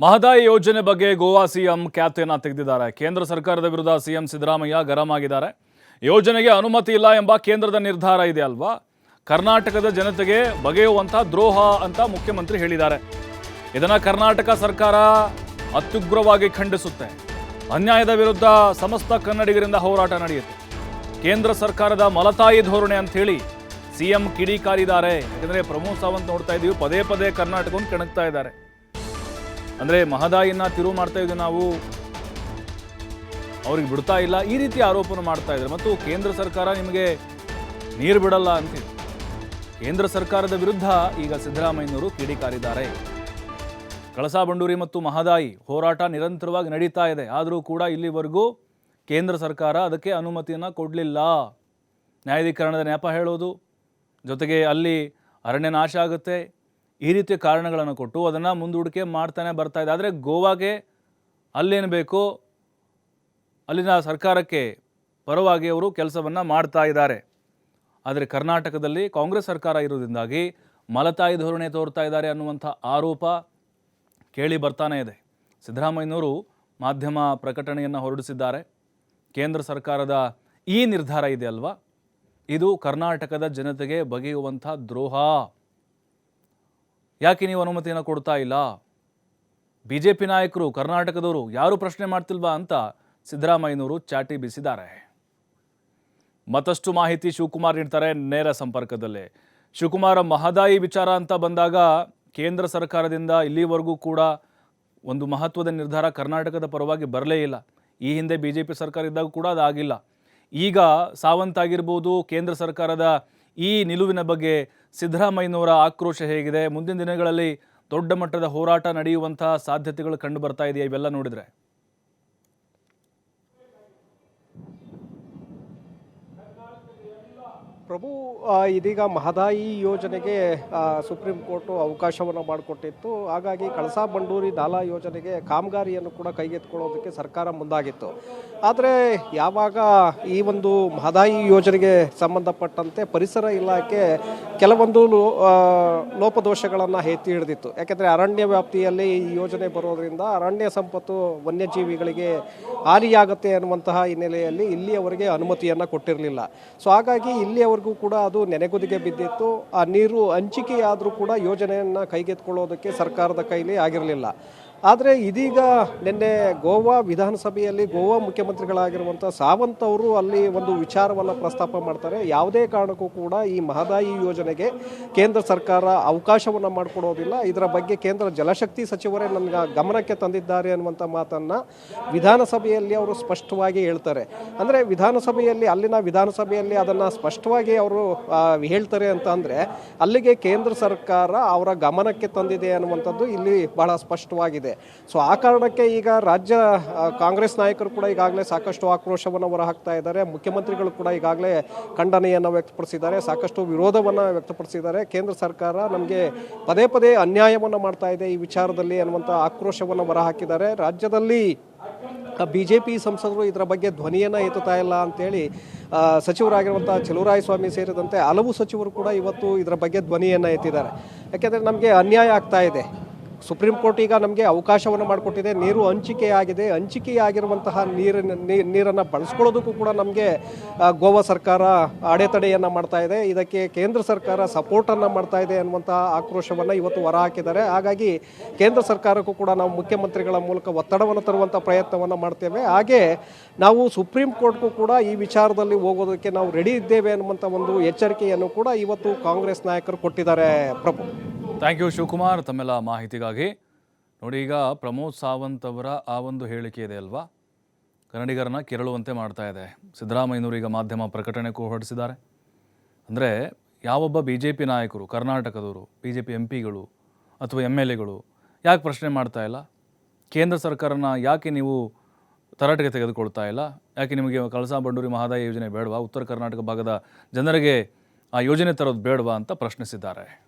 ಮಹದಾಯಿ ಯೋಜನೆ ಬಗ್ಗೆ ಗೋವಾ ಸಿಎಂ ಖ್ಯಾತಿಯನ್ನು ತೆಗೆದಿದ್ದಾರೆ. ಕೇಂದ್ರ ಸರ್ಕಾರದ ವಿರುದ್ಧ ಸಿಎಂ ಸಿದ್ದರಾಮಯ್ಯ ಗರಂ ಆಗಿದ್ದಾರೆ ಯೋಜನೆಗೆ ಅನುಮತಿ ಇಲ್ಲ ಎಂಬ ಕೇಂದ್ರದ ನಿರ್ಧಾರ ಇದೆ ಅಲ್ವಾ? ಕರ್ನಾಟಕದ ಜನತೆಗೆ ಬಗೆಯುವಂಥ ದ್ರೋಹ ಅಂತ ಮುಖ್ಯಮಂತ್ರಿ ಹೇಳಿದ್ದಾರೆ. ಇದನ್ನು ಕರ್ನಾಟಕ ಸರ್ಕಾರ ಅತ್ಯುಗ್ರವಾಗಿ ಖಂಡಿಸುತ್ತೆ. ಅನ್ಯಾಯದ ವಿರುದ್ಧ ಸಮಸ್ತ ಕನ್ನಡಿಗರಿಂದ ಹೋರಾಟ ನಡೆಯುತ್ತೆ. ಕೇಂದ್ರ ಸರ್ಕಾರದ ಮಲತಾಯಿ ಧೋರಣೆ ಅಂತ ಹೇಳಿ ಸಿಎಂ ಕಿಡಿಕಾರಿದ್ದಾರೆ. ಯಾಕಂದ್ರೆ ಪ್ರಮೋದ್ ಸಾವಂತ್ ನೋಡ್ತಾ ಇದೀವಿ. ಪದೇ ಪದೇ ಕರ್ನಾಟಕವನ್ನು ಕೆಣಕ್ತಾ ಇದ್ದಾರೆ. ಅಂದ್ರೆ ಮಹದಾಯಿನ ತಿರುವು ಮಾಡ್ತಾ ಇದ್ದೀವಿ ನಾವು ಅವ್ರಿಗೆ ಬಿಡ್ತಾ ಇಲ್ಲ. ಈ ರೀತಿ ಆರೋಪನ ಮಾಡ್ತಾ ಇದ್ದಾರೆ. ಮತ್ತು ಕೇಂದ್ರ ಸರ್ಕಾರ ನಿಮಗೆ ನೀರು ಬಿಡಲ್ಲ ಅಂತ. ಕೇಂದ್ರ ಸರ್ಕಾರದ ವಿರುದ್ಧ ಈಗ ಸಿದ್ದರಾಮಯ್ಯನವರು ಕಿಡಿಕಾರಿದ್ದಾರೆ ಕಳಸಾ ಬಂಡೂರಿ ಮತ್ತು ಮಹದಾಯಿ ಹೋರಾಟ ನಿರಂತರವಾಗಿ ನಡೀತಾ ಇದೆ. ಆದರೂ ಕೂಡ ಇಲ್ಲಿವರೆಗೂ ಕೇಂದ್ರ ಸರ್ಕಾರ ಅದಕ್ಕೆ ಅನುಮತಿಯನ್ನು ಕೊಡಲಿಲ್ಲ. ನ್ಯಾಯಾಧೀಕರಣದ ನೆಪ ಹೇಳೋದು. ಜೊತೆಗೆ ಅಲ್ಲಿ ಅರಣ್ಯ ನಾಶ ಆಗುತ್ತೆ. ಈ ರೀತಿಯ ಕಾರಣಗಳನ್ನು ಕೊಟ್ಟು ಅದನ್ನು ಮುಂದೂಡಿಕೆ ಮಾಡ್ತಾನೆ ಬರ್ತಾ ಇದೆ. ಆದರೆ ಗೋವಾಗೆ ಅಲ್ಲೇನು ಬೇಕೋ? ಅಲ್ಲಿನ ಸರ್ಕಾರಕ್ಕೆ ಪರವಾಗಿ ಅವರು ಕೆಲಸವನ್ನು ಮಾಡ್ತಾ ಇದ್ದಾರೆ. ಆದರೆ ಕರ್ನಾಟಕದಲ್ಲಿ ಕಾಂಗ್ರೆಸ್ ಸರ್ಕಾರ ಇರೋದ್ರಿಂದಾಗಿ ಮಲತಾಯಿ ಧೋರಣೆ ತೋರ್ತಾ ಇದ್ದಾರೆ ಅನ್ನುವಂಥ ಆರೋಪ ಕೇಳಿ ಬರ್ತಾನೆ ಇದೆ. ಸಿದ್ದರಾಮಯ್ಯನವರು ಮಾಧ್ಯಮ ಪ್ರಕಟಣೆಯನ್ನು ಹೊರಡಿಸಿದ್ದಾರೆ. ಕೇಂದ್ರ ಸರ್ಕಾರದ ಈ ನಿರ್ಧಾರ ಇದೆ ಅಲ್ವಾ? ಇದು ಕರ್ನಾಟಕದ ಜನತೆಗೆ ಬಗೆಯುವಂಥ ದ್ರೋಹ. ಯಾಕೆ ನೀವು ಅನುಮತಿಯನ್ನು ಕೊಡ್ತಾ ಇಲ್ಲ? ಬಿ ಜೆ ಪಿ ನಾಯಕರು, ಕರ್ನಾಟಕದವರು ಯಾರು ಪ್ರಶ್ನೆ ಮಾಡ್ತಿಲ್ವಾ ಅಂತ ಸಿದ್ದರಾಮಯ್ಯನವರು ಚಾಟಿ ಬೀಸಿದ್ದಾರೆ. ಮತ್ತಷ್ಟು ಮಾಹಿತಿ ಶಿವಕುಮಾರ್ ನೀಡ್ತಾರೆ ನೇರ ಸಂಪರ್ಕದಲ್ಲಿ. ಶಿವಕುಮಾರ, ಮಹದಾಯಿ ವಿಚಾರ ಅಂತ ಬಂದಾಗ ಕೇಂದ್ರ ಸರ್ಕಾರದಿಂದ ಇಲ್ಲಿವರೆಗೂ ಕೂಡ ಒಂದು ಮಹತ್ವದ ನಿರ್ಧಾರ ಕರ್ನಾಟಕದ ಪರವಾಗಿ ಬರಲೇ ಇಲ್ಲ. ಈ ಹಿಂದೆ ಬಿ ಜೆ ಪಿ ಸರ್ಕಾರ ಇದ್ದಾಗ ಕೂಡ ಅದಾಗಿಲ್ಲ. ಈಗ ಸಾವಂತ್ ಆಗಿರ್ಬೋದು ಕೇಂದ್ರ ಸರ್ಕಾರದ ಈ ನಿಲುವಿನ ಬಗ್ಗೆ ಸಿದ್ದರಾಮಯ್ಯನವರ ಆಕ್ರೋಶ ಹೇಗಿದೆ? ಮುಂದಿನ ದಿನಗಳಲ್ಲಿ ದೊಡ್ಡ ಮಟ್ಟದ ಹೋರಾಟ ನಡೆಯುವಂತಹ ಸಾಧ್ಯತೆಗಳು ಕಂಡು ಬರ್ತಾ ಇದೆಯಾ? ಇವೆಲ್ಲ ನೋಡಿದ್ರೆ. ಪ್ರಭು ಇದೀಗ ಮಹದಾಯಿ ಯೋಜನೆಗೆ ಸುಪ್ರೀಂ ಕೋರ್ಟು ಅವಕಾಶವನ್ನು ಮಾಡಿಕೊಟ್ಟಿತ್ತು. ಹಾಗಾಗಿ ಕಳಸಾ ಬಂಡೂರಿ ನಾಲಾ ಯೋಜನೆಗೆ ಕಾಮಗಾರಿಯನ್ನು ಕೂಡ ಕೈಗೆತ್ತಿಕೊಳ್ಳೋದಕ್ಕೆ ಸರ್ಕಾರ ಮುಂದಾಗಿತ್ತು. ಆದರೆ ಯಾವಾಗ ಈ ಒಂದು ಮಹದಾಯಿ ಯೋಜನೆಗೆ ಸಂಬಂಧಪಟ್ಟಂತೆ ಪರಿಸರ ಇಲಾಖೆ ಕೆಲವೊಂದು ಲೋಪದೋಷಗಳನ್ನು ಎತ್ತಿ ಹಿಡಿದಿತ್ತು. ಯಾಕೆಂದರೆ ಅರಣ್ಯ ವ್ಯಾಪ್ತಿಯಲ್ಲಿ ಈ ಯೋಜನೆ ಬರೋದರಿಂದ ಅರಣ್ಯ ಸಂಪತ್ತು ವನ್ಯಜೀವಿಗಳಿಗೆ ಹಾನಿಯಾಗುತ್ತೆ ಅನ್ನುವಂತಹ ಹಿನ್ನೆಲೆಯಲ್ಲಿ ಇಲ್ಲಿಯವರೆಗೆ ಅನುಮತಿಯನ್ನು ಕೊಟ್ಟಿರಲಿಲ್ಲ. ಸೊ ಹಾಗಾಗಿ ಇಲ್ಲಿಯವರೆಗೂ ಕೂಡ ಅದು ನೆನೆಗುದಿಗೆ ಬಿದ್ದಿತ್ತು. ಆ ನೀರು ಹಂಚಿಕೆಯಾದರೂ ಕೂಡ ಯೋಜನೆಯನ್ನು ಕೈಗೆತ್ತಿಕೊಳ್ಳೋದಕ್ಕೆ ಸರ್ಕಾರದ ಕೈಲಿ ಆಗಿರಲಿಲ್ಲ. ಆದರೆ ಇದೀಗ ನಿನ್ನೆ ಗೋವಾ ವಿಧಾನಸಭೆಯಲ್ಲಿ ಗೋವಾ ಮುಖ್ಯಮಂತ್ರಿಗಳಾಗಿರುವಂಥ ಸಾವಂತ್ ಅವರು ಅಲ್ಲಿ ಒಂದು ವಿಚಾರವನ್ನು ಪ್ರಸ್ತಾಪ ಮಾಡ್ತಾರೆ. ಯಾವುದೇ ಕಾರಣಕ್ಕೂ ಕೂಡ ಈ ಮಹದಾಯಿ ಯೋಜನೆಗೆ ಕೇಂದ್ರ ಸರ್ಕಾರ ಅವಕಾಶವನ್ನು ಮಾಡಿಕೊಡೋದಿಲ್ಲ. ಇದರ ಬಗ್ಗೆ ಕೇಂದ್ರ ಜಲಶಕ್ತಿ ಸಚಿವರೇ ನನ್ನ ಗಮನಕ್ಕೆ ತಂದಿದ್ದಾರೆ ಅನ್ನುವಂಥ ಮಾತನ್ನು ವಿಧಾನಸಭೆಯಲ್ಲಿ ಅವರು ಸ್ಪಷ್ಟವಾಗಿ ಹೇಳ್ತಾರೆ. ಅಂದರೆ ವಿಧಾನಸಭೆಯಲ್ಲಿ, ಅಲ್ಲಿನ ವಿಧಾನಸಭೆಯಲ್ಲಿ ಅದನ್ನು ಸ್ಪಷ್ಟವಾಗಿ ಅವರು ಹೇಳ್ತಾರೆ ಅಂತ ಅಂದರೆ ಅಲ್ಲಿಗೆ ಕೇಂದ್ರ ಸರ್ಕಾರ ಅವರ ಗಮನಕ್ಕೆ ತಂದಿದೆ ಅನ್ನುವಂಥದ್ದು ಇಲ್ಲಿ ಬಹಳ ಸ್ಪಷ್ಟವಾಗಿದೆ. ಸೊ ಆ ಕಾರಣಕ್ಕೆ ಈಗ ರಾಜ್ಯ ಕಾಂಗ್ರೆಸ್ ನಾಯಕರು ಕೂಡ ಈಗಾಗಲೇ ಸಾಕಷ್ಟು ಆಕ್ರೋಶವನ್ನು ಹೊರಹಾಕ್ತಾ ಇದ್ದಾರೆ. ಮುಖ್ಯಮಂತ್ರಿಗಳು ಕೂಡ ಈಗಾಗಲೇ ಖಂಡನೆಯನ್ನು ವ್ಯಕ್ತಪಡಿಸಿದ್ದಾರೆ. ಸಾಕಷ್ಟು ವಿರೋಧವನ್ನು ವ್ಯಕ್ತಪಡಿಸಿದ್ದಾರೆ. ಕೇಂದ್ರ ಸರ್ಕಾರ ನಮಗೆ ಪದೇ ಪದೇ ಅನ್ಯಾಯವನ್ನು ಮಾಡ್ತಾ ಇದೆ. ಈ ವಿಚಾರದಲ್ಲಿ ಅನ್ನುವಂಥ ಆಕ್ರೋಶವನ್ನು ಹೊರಹಾಕಿದ್ದಾರೆ. ರಾಜ್ಯದಲ್ಲಿ ಬಿ ಜೆ ಪಿ ಸಂಸದರು ಇದರ ಬಗ್ಗೆ ಧ್ವನಿಯನ್ನು ಎತ್ತುತ್ತಾ ಇಲ್ಲ ಅಂತೇಳಿ ಸಚಿವರಾಗಿರುವಂಥ ಸ್ವಾಮಿ ಸೇರಿದಂತೆ ಹಲವು ಸಚಿವರು ಕೂಡ ಇವತ್ತು ಇದರ ಬಗ್ಗೆ ಧ್ವನಿಯನ್ನು ಎತ್ತಿದ್ದಾರೆ. ಯಾಕೆಂದರೆ ನಮಗೆ ಅನ್ಯಾಯ ಆಗ್ತಾ ಇದೆ. ಸುಪ್ರೀಂ ಕೋರ್ಟ್ ಈಗ ನಮಗೆ ಅವಕಾಶವನ್ನು ಮಾಡಿಕೊಟ್ಟಿದೆ. ನೀರು ಹಂಚಿಕೆಯಾಗಿದೆ. ಹಂಚಿಕೆಯಾಗಿರುವಂತಹ ನೀರಿನ ನೀರನ್ನು ಬಳಸ್ಕೊಳ್ಳೋದಕ್ಕೂ ಕೂಡ ನಮಗೆ ಗೋವಾ ಸರ್ಕಾರ ಅಡೆತಡೆಯನ್ನು ಮಾಡ್ತಾ ಇದೆ. ಇದಕ್ಕೆ ಕೇಂದ್ರ ಸರ್ಕಾರ ಸಪೋರ್ಟನ್ನು ಮಾಡ್ತಾ ಇದೆ ಅನ್ನುವಂತಹ ಆಕ್ರೋಶವನ್ನು ಇವತ್ತು ಹೊರಹಾಕಿದ್ದಾರೆ ಹಾಗಾಗಿ ಕೇಂದ್ರ ಸರ್ಕಾರಕ್ಕೂ ಕೂಡ ನಾವು ಮುಖ್ಯಮಂತ್ರಿಗಳ ಮೂಲಕ ಒತ್ತಡವನ್ನು ತರುವಂಥ ಪ್ರಯತ್ನವನ್ನು ಮಾಡ್ತೇವೆ. ಹಾಗೆ ನಾವು ಸುಪ್ರೀಂ ಕೋರ್ಟ್ಗೂ ಕೂಡ ಈ ವಿಚಾರದಲ್ಲಿ ಹೋಗೋದಕ್ಕೆ ನಾವು ರೆಡಿ ಇದ್ದೇವೆ ಅನ್ನುವಂಥ ಒಂದು ಎಚ್ಚರಿಕೆಯನ್ನು ಕೂಡ ಇವತ್ತು ಕಾಂಗ್ರೆಸ್ ನಾಯಕರು ಕೊಟ್ಟಿದ್ದಾರೆ. ಪ್ರಭು. Thank you Shivakumar. ತಮ್ಮೆಲ್ಲ ಮಾಹಿತಿಗಾಗಿ. ನೋಡಿ, ಈಗ ಪ್ರಮೋದ್ ಸಾವಂತ್ ಅವರ ಆ ಒಂದು ಹೇಳಿಕೆ ಇದೆ ಅಲ್ವಾ? ಕನ್ನಡಿಗರನ್ನ ಕೆರಳುವಂತೆ ಮಾಡ್ತಾ ಇದೆ. ಸಿದ್ದರಾಮಯ್ಯನವರು ಈಗ ಮಾಧ್ಯಮ ಪ್ರಕಟಣೆ ಕೂ ಹೊರಡಿಸಿದ್ದಾರೆ. ಅಂದರೆ, ಯಾವೊಬ್ಬ ಬಿ ಜೆ ಪಿ ನಾಯಕರು, ಕರ್ನಾಟಕದವರು ಬಿ ಜೆ ಪಿ ಎಂ ಪಿಗಳು ಅಥವಾ ಎಂ ಎಲ್ ಎಗಳು ಯಾಕೆ ಪ್ರಶ್ನೆ ಮಾಡ್ತಾ ಇಲ್ಲ? ಕೇಂದ್ರ ಸರ್ಕಾರನ ಯಾಕೆ ನೀವು ತರಾಟೆಗೆ ತೆಗೆದುಕೊಳ್ತಾ ಇಲ್ಲ? ಯಾಕೆ ನಿಮಗೆ ಕಳಸಾ ಬಂಡೂರಿ ಮಹದಾಯಿ ಯೋಜನೆ ಬೇಡವಾ? ಉತ್ತರ ಕರ್ನಾಟಕ ಭಾಗದ ಜನರಿಗೆ ಆ ಯೋಜನೆ ತರೋದು ಬೇಡವಾ ಅಂತ ಪ್ರಶ್ನಿಸಿದ್ದಾರೆ.